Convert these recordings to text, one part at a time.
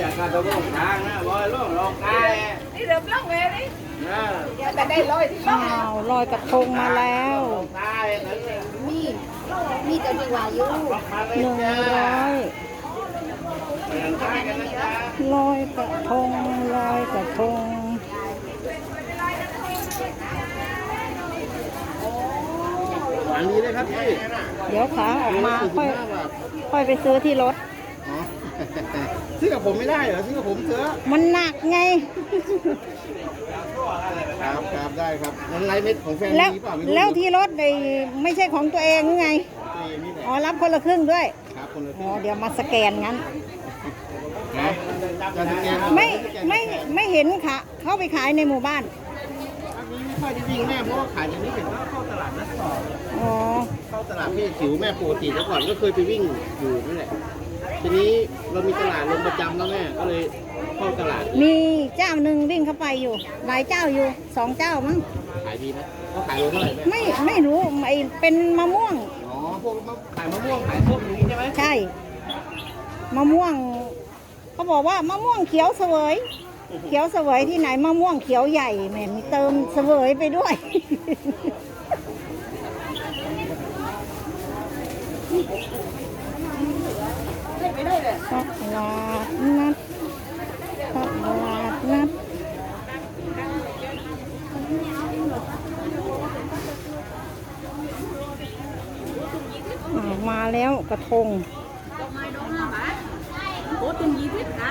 อยากการตัวลงทางนะบอยลงลงกายนี่เริ่มล่องเลยนี่นะแต่ได้ลอยที่ล่องอ้าวลอยกระทงมาแล้วลงกายนั่นเองมีมีแต่ดีกว่าอยู่มาเลยหนึ่งจ้าร้อยเดินทางกันนะจ๊ะลอยกระทงลอยกระทงหวานนี้เลยครับพี่ เดี๋ยวขาออกมาค่อย ค่อยไปซื้อที่รถอ๋อ ซื้อกับผมไม่ได้เหรอซื้อกับผมเถอะมันหนักไง ครับครับได้ครับนั้นไลฟ์เม็ดของแฟนแล้วมีเปล่าไม่รู้แล้วที่รถไอ้ไม่ใช่ของตัวเองหรือไง ของตัวเองนี่แหละอ๋อ รับคนละครึ่งด้วย ครับคนละอ๋อ เดี๋ยวมาสแกนงั้น นะจะสแกนไม่ไม่ไม่เห็นค่ะ เข้าไปขายในหมู่บ้าน อันนี้ไม่ค่อยได้วิ่งแม่เพราะว่าขายอย่างนี้เป็นว่าเข้าตลาดนัดต่ออ๋อ เข้าตลาดพี่จิ๋วแม่ปกติแล้วก่อนก็เคยไปวิ่งอยู่นั่นแหละทีนี้ เรามีตลาดลงประจำแล้วแม่ก็เลยเข้าตลาดมีเจ้าหนึ่งวิ่งเข้าไปอยู่ หลายเจ้าอยู่สองเจ้ามั้งขายดีไหมก็ขายโลเท่าไหร่แม่ไม่ไม่รู้ไอเป็นมะม่วง อ๋อพวกมะขายมะม่วงขายพวกนี้ใช่ไหมใช่มะม่วงเขาบอกว่ามะม่วงเขียวเสวย เขียวเสวยที่ไหนมะม่วงเขียวใหญ่แหม่มีเติมเสวยไปด้วย ลาดนัดตบาดนัดมาแล้วกระทงโอ้ตุนยี่สิบนะ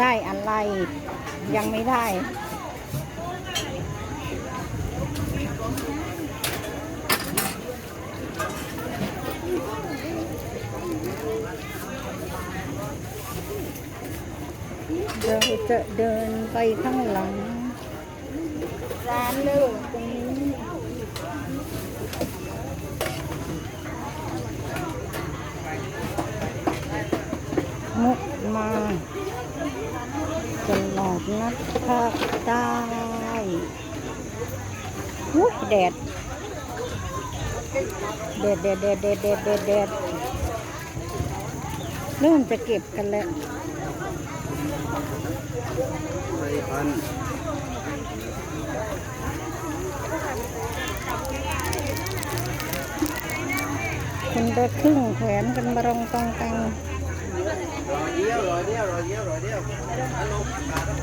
ได้อะไร ยังไม่ได้ เราจะเดินไปข้างหลัง ร้านเลิกตรงนี้มุกมา นัดภาคใต้อุ๊ยแดดแดดแดดแดดแดดแดดแดดแดดเริ่มจะเก็บกันแล้วใส่พันคนละครึ่งแขวนกันบรงตองตัง ยวร้อยเดียวร้อยเดียวแล้วลงมาแล้ว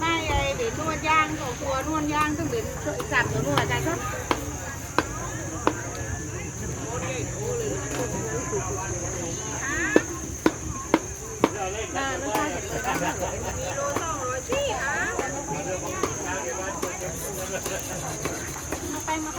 ไม่ไอ้เดี๋ยวนวดย่างของครัวนวดย่างต้องเดี๋ยวจับตัวนวดใจครับน่าน่าจะเป็นมีโลสองร้อยสี่อ่ะไปมา